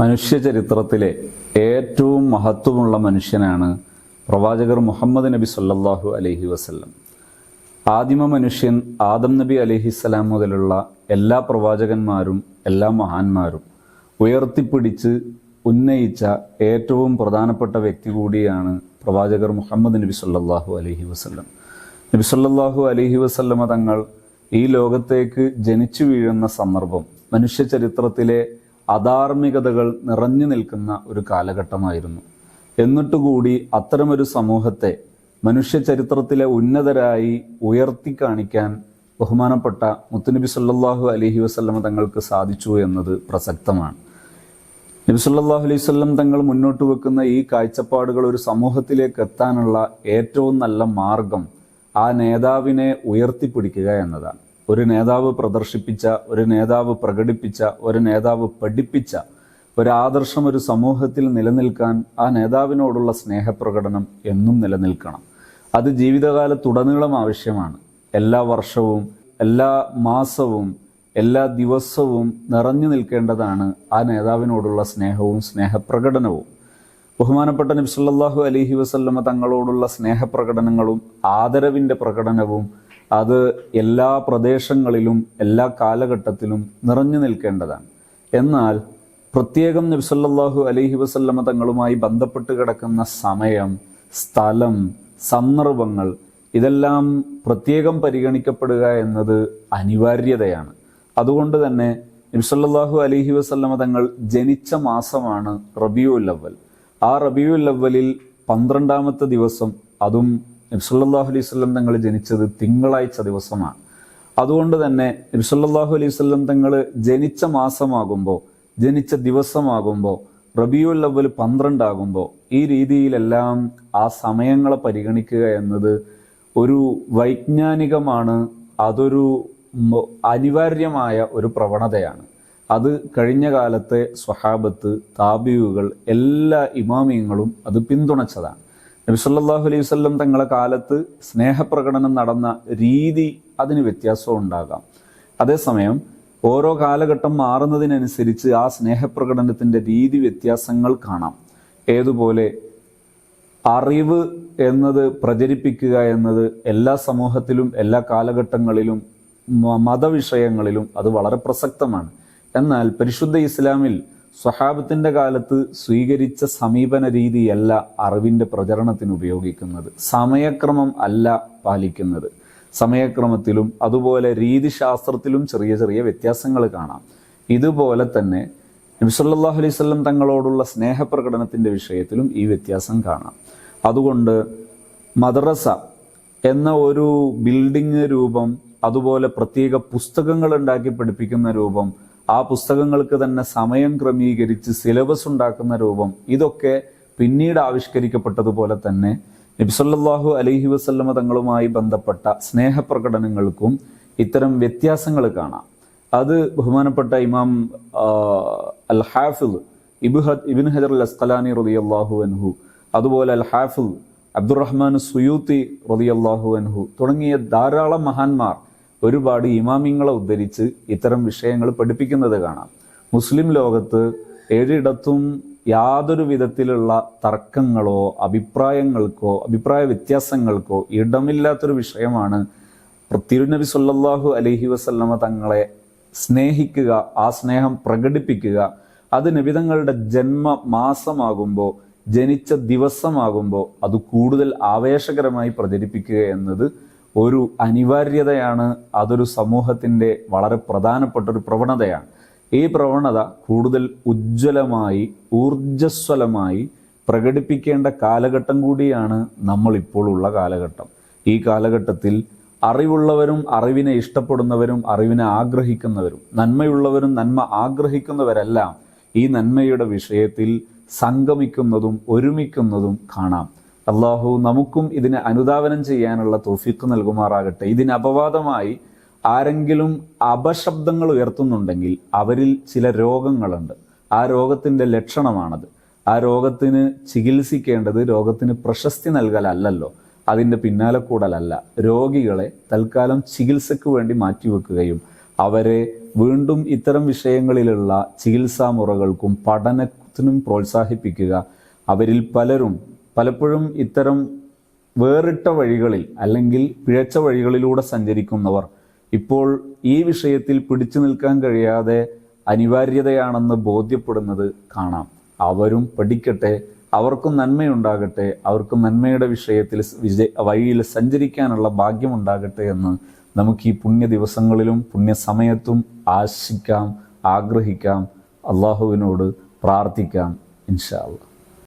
മനുഷ്യ ചരിത്രത്തിലെ ഏറ്റവും മഹത്വമുള്ള മനുഷ്യനാണ് പ്രവാചകർ മുഹമ്മദ് നബി സല്ലാഹു അലഹി വസ്ല്ലം. ആദിമ മനുഷ്യൻ ആദം നബി അലൈഹിസ്സലാം മുതലുള്ള എല്ലാ പ്രവാചകന്മാരും എല്ലാ മഹാന്മാരും ഉയർത്തിപ്പിടിച്ച് ഉന്നയിച്ച ഏറ്റവും പ്രധാനപ്പെട്ട വ്യക്തി കൂടിയാണ് പ്രവാചകർ മുഹമ്മദ് നബി സല്ലാഹു അലഹി വസ്ല്ലം. നബി സല്ലാഹു അലഹി വസ്ല്ലമ തങ്ങൾ ഈ ലോകത്തേക്ക് ജനിച്ചു വീഴുന്ന സന്ദർഭം മനുഷ്യ ചരിത്രത്തിലെ അധാർമികതകൾ നിറഞ്ഞു നിൽക്കുന്ന ഒരു കാലഘട്ടമായിരുന്നു. എന്നിട്ടുകൂടി അത്തരമൊരു സമൂഹത്തെ മനുഷ്യ ചരിത്രത്തിലെ ഉന്നതരായി ഉയർത്തി കാണിക്കാൻ ബഹുമാനപ്പെട്ട മുത്തുനബി സല്ലാഹു അലഹി വസല്ലമ തങ്ങൾക്ക് സാധിച്ചു എന്നത് പ്രസക്തമാണ്. നബി സല്ലാഹു അലൈഹി വസല്ലം തങ്ങൾ മുന്നോട്ട് വെക്കുന്ന ഈ കാഴ്ചപ്പാടുകൾ ഒരു സമൂഹത്തിലേക്ക് എത്താനുള്ള ഏറ്റവും നല്ല മാർഗം ആ നേതാവിനെ ഉയർത്തിപ്പിടിക്കുക എന്നതാണ്. ഒരു നേതാവ് പ്രദർശിപ്പിച്ച ഒരു നേതാവ് പ്രകടിപ്പിച്ച ഒരു നേതാവ് പഠിപ്പിച്ച ഒരു ആദർശം ഒരു സമൂഹത്തിൽ നിലനിൽക്കാൻ ആ നേതാവിനോടുള്ള സ്നേഹപ്രകടനം എന്നും നിലനിൽക്കണം. അത് ജീവിതകാലത്തുടനീളം ആവശ്യമാണ്. എല്ലാ വർഷവും എല്ലാ മാസവും എല്ലാ ദിവസവും നിറഞ്ഞു നിൽക്കേണ്ടതാണ് ആ നേതാവിനോടുള്ള സ്നേഹവും സ്നേഹപ്രകടനവും. ബഹുമാനപ്പെട്ട നബി അലഹി അലൈഹി വസല്ലമ തങ്ങളോടുള്ള സ്നേഹപ്രകടനങ്ങളും ആദരവിന്റെ പ്രകടനവും അത് എല്ലാ പ്രദേശങ്ങളിലും എല്ലാ കാലഘട്ടത്തിലും നിറഞ്ഞു നിൽക്കേണ്ടതാണ്. എന്നാൽ പ്രത്യേകം നബി അലഹി വസല്ലമ തങ്ങളുമായി ബന്ധപ്പെട്ട് കിടക്കുന്ന സമയം സ്ഥലം സന്ദർഭങ്ങൾ ഇതെല്ലാം പ്രത്യേകം പരിഗണിക്കപ്പെടുക എന്നത് അനിവാര്യതയാണ്. അതുകൊണ്ട് തന്നെ നബി അലഹി അലൈഹി വസല്ലമ തങ്ങൾ ജനിച്ച മാസമാണ് റബിയുൽ അവൽ ആ റബിയുൽ അവലിൽ പന്ത്രണ്ടാമത്തെ ദിവസം അതും നബി സല്ലല്ലാഹു അലൈഹി സ്വല്ലം തങ്ങൾ ജനിച്ചത് തിങ്കളാഴ്ച ദിവസമാണ്. അതുകൊണ്ട് തന്നെ നബി സല്ലല്ലാഹു അലൈഹി സ്വല്ലം തങ്ങൾ ജനിച്ച മാസമാകുമ്പോൾ ജനിച്ച ദിവസമാകുമ്പോൾ റബിയുൽ അവൽ പന്ത്രണ്ടാകുമ്പോൾ ഈ രീതിയിലെല്ലാം ആ സമയങ്ങളെ പരിഗണിക്കുക എന്നത് ഒരു വൈജ്ഞാനികമാണ് അതൊരു അനിവാര്യമായ ഒരു പ്രവണതയാണ്. അത് കഴിഞ്ഞ കാലത്തെ സ്വഹാബത്ത് താബിയുകൾ എല്ലാ ഇമാമിയങ്ങളും അത് പിന്തുണച്ചതാണ്. നബി സല്ലല്ലാഹു അലൈഹി വസല്ലം തങ്ങളെ കാലത്ത് സ്നേഹപ്രകടനം നടന്ന രീതി അതിന് വ്യത്യാസം ഉണ്ടാകാം. അതേസമയം ഓരോ കാലഘട്ടം മാറുന്നതിനനുസരിച്ച് ആ സ്നേഹപ്രകടനത്തിന്റെ രീതി വ്യത്യാസങ്ങൾ കാണാം. ഏതുപോലെ അറിവ് എന്നത് പ്രചരിപ്പിക്കുക എന്നത് എല്ലാ സമൂഹത്തിലും എല്ലാ കാലഘട്ടങ്ങളിലും മതവിഷയങ്ങളിലും അത് വളരെ പ്രസക്തമാണ്. എന്നാൽ പരിശുദ്ധ ഇസ്ലാമിൽ സ്വഹാബത്തിന്റെ കാലത്ത് സ്വീകരിച്ച സമീപന രീതിയല്ല അറിവിന്റെ പ്രചരണത്തിന് ഉപയോഗിക്കുന്നത്. സമയക്രമം അല്ല പാലിക്കുന്നത്. സമയക്രമത്തിലും അതുപോലെ രീതിശാസ്ത്രത്തിലും ചെറിയ ചെറിയ വ്യത്യാസങ്ങൾ കാണാം. ഇതുപോലെ തന്നെ നബി സല്ലല്ലാഹു അലൈഹി തങ്ങളോടുള്ള സ്നേഹപ്രകടനത്തിന്റെ വിഷയത്തിലും ഈ വ്യത്യാസം കാണാം. അതുകൊണ്ട് മദ്രസ എന്ന ഒരു ബിൽഡിംഗ് രൂപം അതുപോലെ പ്രത്യേക പുസ്തകങ്ങൾ ഉണ്ടാക്കി പഠിപ്പിക്കുന്ന രൂപം ആ പുസ്തകങ്ങൾക്ക് തന്നെ സമയം ക്രമീകരിച്ച് സിലബസ് ഉണ്ടാക്കുന്ന രൂപം ഇതൊക്കെ പിന്നീട് ആവിഷ്കരിക്കപ്പെട്ടതുപോലെ തന്നെ നബിസല്ലാഹു അലഹി വസ്ല്ലമ തങ്ങളുമായി ബന്ധപ്പെട്ട സ്നേഹപ്രകടനങ്ങൾക്കും ഇത്തരം വ്യത്യാസങ്ങൾ കാണാം. അത് ബഹുമാനപ്പെട്ട ഇമാം അൽ ഹാഫിദ് ഇബ് ഇബിൻ ഹജർ അൽ അസ്കലാനി അള്ളാഹു അൻഹു അതുപോലെ അൽ ഹാഫിദ് അബ്ദുറഹ്മാൻ സുയൂത്തി റളിയല്ലാഹു അൻഹു തുടങ്ങിയ ധാരാളം മഹാന്മാർ ഒരുപാട് ഇമാമിങ്ങളെ ഉദ്ധരിച്ച് ഇത്തരം വിഷയങ്ങൾ പഠിപ്പിക്കുന്നത് കാണാം. മുസ്ലിം ലോകത്ത് ഏഴിടത്തും യാതൊരു വിധത്തിലുള്ള തർക്കങ്ങളോ അഭിപ്രായങ്ങൾക്കോ അഭിപ്രായ വ്യത്യാസങ്ങൾക്കോ ഇടമില്ലാത്തൊരു വിഷയമാണ് തിരുനബി സല്ലാഹു അലഹി വസല്ലമ തങ്ങളെ സ്നേഹിക്കുക ആ സ്നേഹം പ്രകടിപ്പിക്കുക. അത് നബിതങ്ങളുടെ ജന്മ മാസമാകുമ്പോൾ ജനിച്ച ദിവസമാകുമ്പോൾ അത് കൂടുതൽ ആവേശകരമായി പ്രചരിപ്പിക്കുക എന്നത് ഒരു അനിവാര്യതയാണ് അതൊരു സമൂഹത്തിന്റെ വളരെ പ്രധാനപ്പെട്ട ഒരു പ്രവണതയാണ്. ഈ പ്രവണത കൂടുതൽ ഉജ്ജ്വലമായി ഊർജസ്വലമായി പ്രകടിപ്പിക്കേണ്ട കാലഘട്ടം കൂടിയാണ് നമ്മളിപ്പോൾ ഉള്ള കാലഘട്ടം. ഈ കാലഘട്ടത്തിൽ അറിവുള്ളവരും അറിവിനെ ഇഷ്ടപ്പെടുന്നവരും അറിവിനെ ആഗ്രഹിക്കുന്നവരും നന്മയുള്ളവരും നന്മ ആഗ്രഹിക്കുന്നവരെല്ലാം ഈ നന്മയുടെ വിഷയത്തിൽ സംഗമിക്കുന്നതും ഒരുമിക്കുന്നതും കാണാം. അള്ളാഹു നമുക്കും ഇതിനെ അനുധാവനം ചെയ്യാനുള്ള തോഫിക്ക് നൽകുമാറാകട്ടെ. ഇതിന് അപവാദമായി ആരെങ്കിലും അപശബ്ദങ്ങൾ ഉയർത്തുന്നുണ്ടെങ്കിൽ അവരിൽ ചില രോഗങ്ങളുണ്ട്. ആ രോഗത്തിന്റെ ലക്ഷണമാണത്. ആ രോഗത്തിന് ചികിത്സിക്കേണ്ടത് രോഗത്തിന് പ്രശസ്തി നൽകലല്ലോ അതിന്റെ പിന്നാലെ കൂടലല്ല. രോഗികളെ തൽക്കാലം ചികിത്സയ്ക്ക് വേണ്ടി മാറ്റിവെക്കുകയും അവരെ വീണ്ടും ഇത്തരം വിഷയങ്ങളിലുള്ള ചികിത്സാ മുറകൾക്കും പഠനത്തിനും പ്രോത്സാഹിപ്പിക്കുക അവരിൽ പലരും പലപ്പോഴും ഇത്തരം വേറിട്ട വഴികളിൽ അല്ലെങ്കിൽ പിഴച്ച വഴികളിലൂടെ സഞ്ചരിക്കുന്നവർ ഇപ്പോൾ ഈ വിഷയത്തിൽ പിടിച്ചു നിൽക്കാൻ കഴിയാതെ അനിവാര്യതയാണെന്ന് ബോധ്യപ്പെടുന്നത് കാണാം. അവരും പഠിക്കട്ടെ അവർക്കും നന്മയുണ്ടാകട്ടെ അവർക്കും നന്മയുടെ വിഷയത്തിൽ വിജയ വഴിയിൽ സഞ്ചരിക്കാനുള്ള ഭാഗ്യമുണ്ടാകട്ടെ എന്ന് നമുക്ക് ഈ പുണ്യ ദിവസങ്ങളിലും പുണ്യ സമയത്തും ആശിക്കാം ആഗ്രഹിക്കാം. അള്ളാഹുവിനോട് പ്രാർത്ഥിക്കാം ഇൻഷാ അള്ളാഹ്